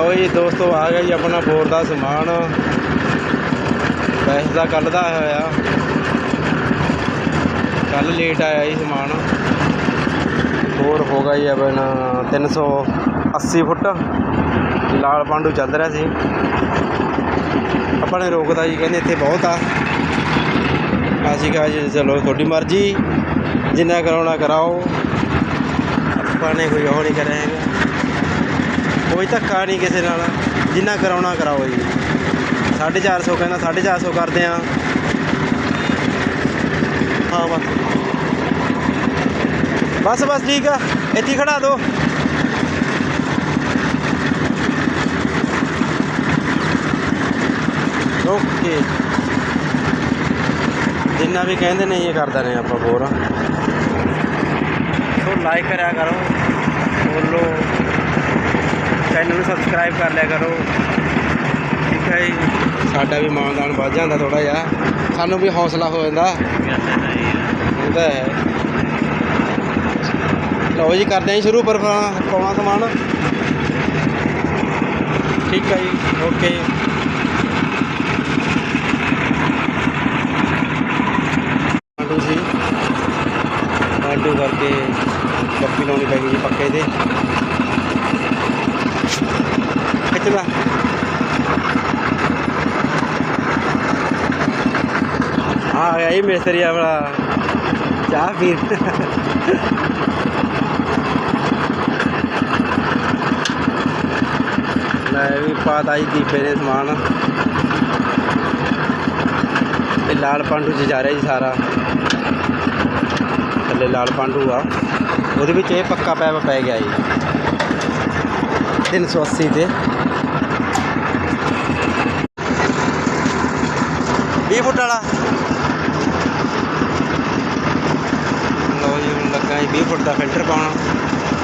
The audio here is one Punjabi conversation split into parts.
ਲਓ ਜੀ, ਦੋਸਤੋ, ਆ ਗਿਆ ਜੀ ਆਪਣਾ ਬੋਰ ਦਾ ਸਮਾਨ। ਵੈਸੇ ਦਾ ਕੱਲ ਦਾ ਹੋਇਆ। ਕੱਲ ਲੇਟ ਆਇਆ ਜੀ ਸਮਾਨ। ਬੋਰ ਹੋ ਗਿਆ ਜੀ ਆਪਣਾ 380 ਫੁੱਟ। ਲਾਲ ਪਾਂਡੂ ਚੱਲ ਰਿਹਾ ਸੀ। ਆਪਾਂ ਨੇ ਰੋਕਦਾ ਜੀ, ਕਹਿੰਦੇ ਇੱਥੇ ਬਹੁਤ ਆ। ਅਸੀਂ ਕਿਹਾ ਜੀ, ਚਲੋ ਤੁਹਾਡੀ ਮਰਜ਼ੀ। ਜਿੰਨਾ ਕਰਾਉਣਾ ਕਰਾਓ। ਆਪਾਂ ਨੇ ਕੋਈ ਉਹ ਨਹੀਂ ਕਰਿਆ ਹੈਗਾ। ਕੋਈ ਧੱਕਾ ਨਹੀਂ ਕਿਸੇ ਨਾਲ, ਜਿੰਨਾ ਕਰਾਉਣਾ ਕਰਾਓ ਜੀ। 450 ਕਹਿੰਦਾ 450 ਕਰਦੇ ਆ। ਹਾਂ, ਬਸ। ਬਸ ਬਸ, ਠੀਕ ਆ। ਇੱਥੇ ਖੜਾ ਦੋ। ਓਕੇ। ਜਿੰਨਾ ਵੀ ਕਹਿੰਦੇ ਨੇ, ਇਹ ਕਰਦਾ ਨੇ ਆਪਾਂ ਬੋਰ। ਸੋ ਲਾਈਕ ਕਰਿਆ ਕਰੋ। ਫੋਲੋ ਚੈਨਲ ਨੂੰ ਸਬਸਕ੍ਰਾਈਬ ਕਰ ਲਿਆ ਕਰੋ। ਠੀਕ ਹੈ ਜੀ? ਸਾਡਾ ਵੀ ਮਾਨਦਾਨ ਵੱਧ ਜਾਂਦਾ ਥੋੜਾ ਜਿਹਾ। ਸਾਨੂੰ ਵੀ ਹੌਸਲਾ ਹੋ ਜਾਂਦਾ। ਹੁੰਦਾ ਹੈ। ਲਓ ਜੀ, ਕਰਦੇ ਹਾਂ ਸ਼ੁਰੂ ਪਰ ਪਾਉਣਾ ਸਮਾਨ। ਠੀਕ ਹੈ ਜੀ, ਓਕੇ। ਆਟੂ ਸੀ ਆਟੂ ਕਰਕੇ ਬੱਤੀ ਲਾਉਣੀ ਪੈ ਜੀ ਪੱਕੇ ਤੇ ਖਿੱਚਦਾ ਆ ਗਿਆ ਜੀ ਮਿਸਤਰੀ ਆਪਣਾ ਚਾਹ ਪੀਣ ਲੈ ਵੀ ਪਾਤਾ ਜੀ ਦੀਪੇ ਨੇ ਸਮਾਨ। ਇਹ ਲਾਲ ਪਾਂਡੂ ਚ ਜਾ ਰਿਹਾ ਜੀ ਸਾਰਾ। ਥੱਲੇ ਲਾਲ ਪਾਂਡੂ ਆ। ਉਹਦੇ ਵਿੱਚ ਇਹ ਪੱਕਾ ਪੈਪ ਪੈ ਗਿਆ ਜੀ। 380 ਤੇ। 20 ਫੁੱਟ ਵਾਲਾ ਲਓ ਜੀ ਹੁਣ ਲੱਗਾ ਜੀ 20 ਫੁੱਟ ਦਾ ਫਿਲਟਰ ਪਾਉਣਾ।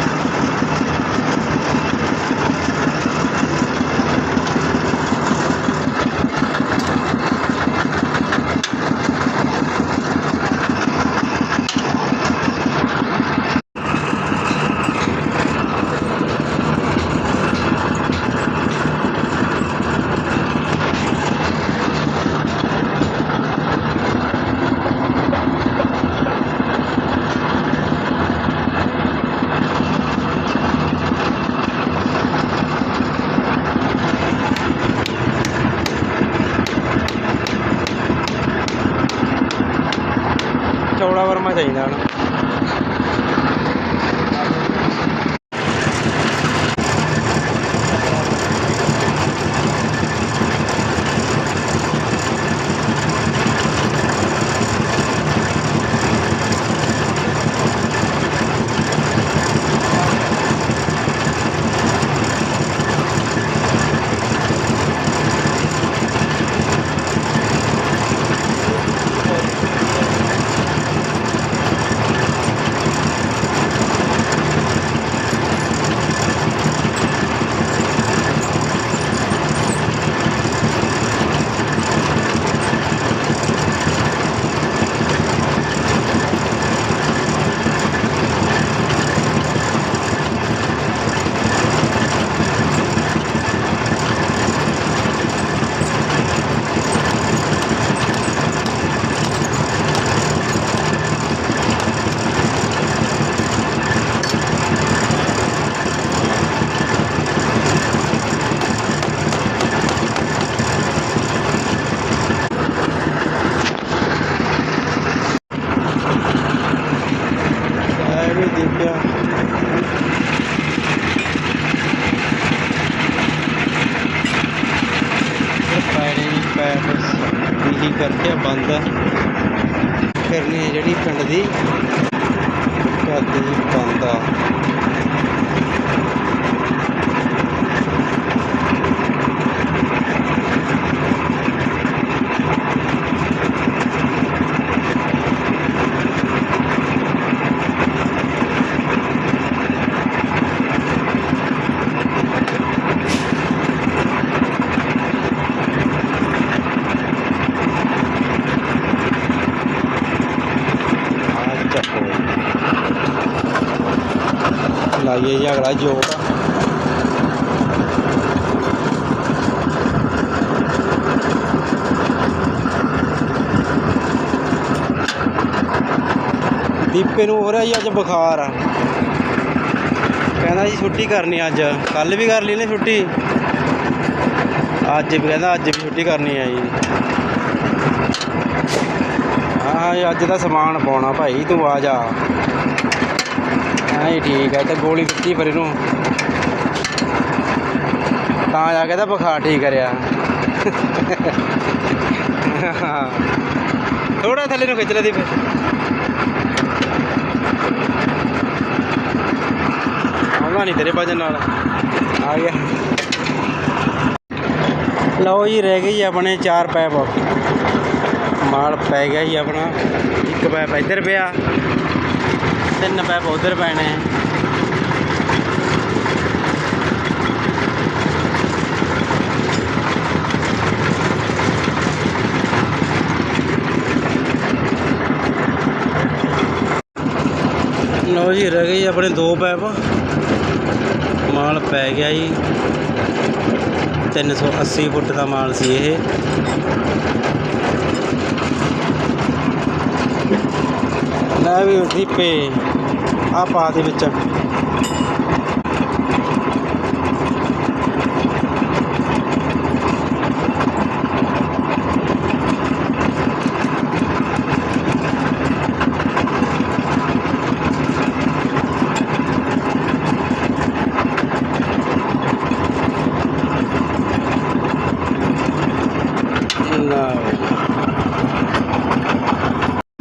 ചെയ്തതാണ് ਕਰਕੇ ਬੰਦ ਆ ਫਿਰਨੀ ਜਿਹੜੀ ਪਿੰਡ ਦੀ ਕਰਦੀ ਬੰਦ ਆ ਇਹ ਝਗੜਾ ਜੋਕ। ਦੀਪੇ ਨੂੰ ਹੋ ਰਿਹਾ ਜੀ ਅੱਜ ਬੁਖਾਰ। ਆ ਕਹਿੰਦਾ ਜੀ ਛੁੱਟੀ ਕਰਨੀ ਅੱਜ। ਕੱਲ ਵੀ ਕਰ ਲਈ ਨੇ ਛੁੱਟੀ। ਅੱਜ ਵੀ ਕਹਿੰਦਾ ਅੱਜ ਵੀ ਛੁੱਟੀ ਕਰਨੀ ਆ ਜੀ। ਹਾਂ ਅੱਜ ਦਾ ਸਮਾਨ ਪਾਉਣਾ ਭਾਈ, ਤੂੰ ਆ ਜਾ। ਹਾਂ ਜੀ, ਠੀਕ ਹੈ ਤੇ ਗੋਲੀ ਦਿੱਤੀ ਫਿਰ ਇਹਨੂੰ। ਤਾਂ ਜਾ ਕੇ ਤਾਂ ਬੁਖਾਰ ਠੀਕ ਕਰਿਆ। ਥੋੜਾ ਥੱਲੇ ਨੂੰ ਖਿੱਚ ਲੈ ਦੀ ਫਿਰ। ਆਉਣਾ ਨਹੀਂ ਤੇਰੇ ਵਜਨ ਨਾਲ। ਆ ਗਿਆ। ਲਓ ਜੀ, ਰਹਿ ਗਈ ਆਪਣੇ ਚਾਰ ਪੈਪ। ਮਾਲ ਪੈ ਗਿਆ ਜੀ ਆਪਣਾ। ਇੱਕ ਪੈਪ ਇੱਧਰ ਪਿਆ। ਤਿੰਨ ਪੈਪ ਉਧਰ ਪੈਣੇ ਲਓ ਜੀ, ਰਹਿ ਗਏ ਆਪਣੇ ਦੋ ਪੈਪ। ਮਾਲ ਪੈ ਗਿਆ ਜੀ। 380 ਫੁੱਟ ਦਾ ਮਾਲ ਸੀ ਇਹ। ਲੈ ਵੀ ਪੇ। ਆ ਪਾ ਦੇ ਵਿੱਚ।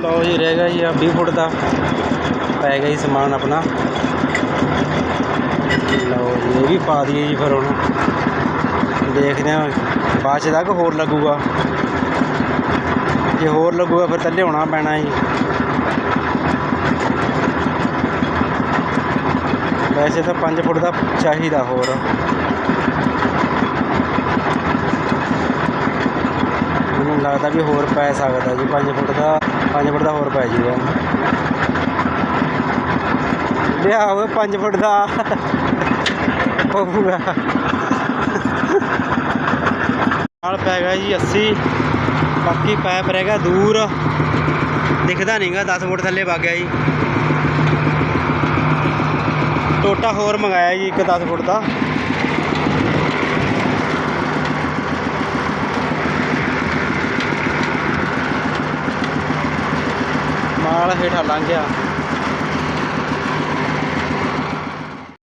ਲਓ ਜੀ ਰਹਿ ਗਿਆ ਜੀ ਆ 20 ਫੁੱਟ ਦਾ। ਪੈ ਗਿਆ ਜੀ ਸਮਾਨ ਆਪਣਾ। ਲਓ ਜੀ, ਇਹ ਵੀ ਪਾ ਦਈਏ ਜੀ ਫਿਰ ਹੁਣ। ਦੇਖਦੇ ਹਾਂ, ਬਾਅਦ 'ਚ ਤੱਕ ਹੋਰ ਲੱਗੂਗਾ। ਜੇ ਹੋਰ ਲੱਗੂਗਾ ਫਿਰ ਤਾਂ ਲਿਆਉਣਾ ਪੈਣਾ ਜੀ। ਵੈਸੇ ਤਾਂ 5 ਫੁੱਟ ਦਾ ਚਾਹੀਦਾ ਹੋਰ। ਮੈਨੂੰ ਲੱਗਦਾ ਵੀ ਹੋਰ ਪੈ ਸਕਦਾ ਜੀ 5 ਫੁੱਟ ਦਾ 5 ਫੁੱਟ ਦਾ ਹੋਰ ਪੈ ਜੂਗਾ। ਲਿਆ ਹੋਵੇ 5 ਫੁੱਟ ਦਾ। ਪਊਗਾ ਨਾਲ ਪੈ ਗਿਆ ਜੀ 80 ਬਾਕੀ ਪੈਪ ਰਹਿ ਗਿਆ ਦੂਰ। ਦਿਖਦਾ ਨਹੀਂਗਾ 10 ਫੁੱਟ ਥੱਲੇ ਵਗ ਗਿਆ ਜੀ। ਟੋਟਾ ਹੋਰ ਮੰਗਾਇਆ ਜੀ ਇੱਕ 10 ਫੁੱਟ ਦਾ। ਮਾਲ ਹੇਠਾਂ ਲੰਘ ਗਿਆ।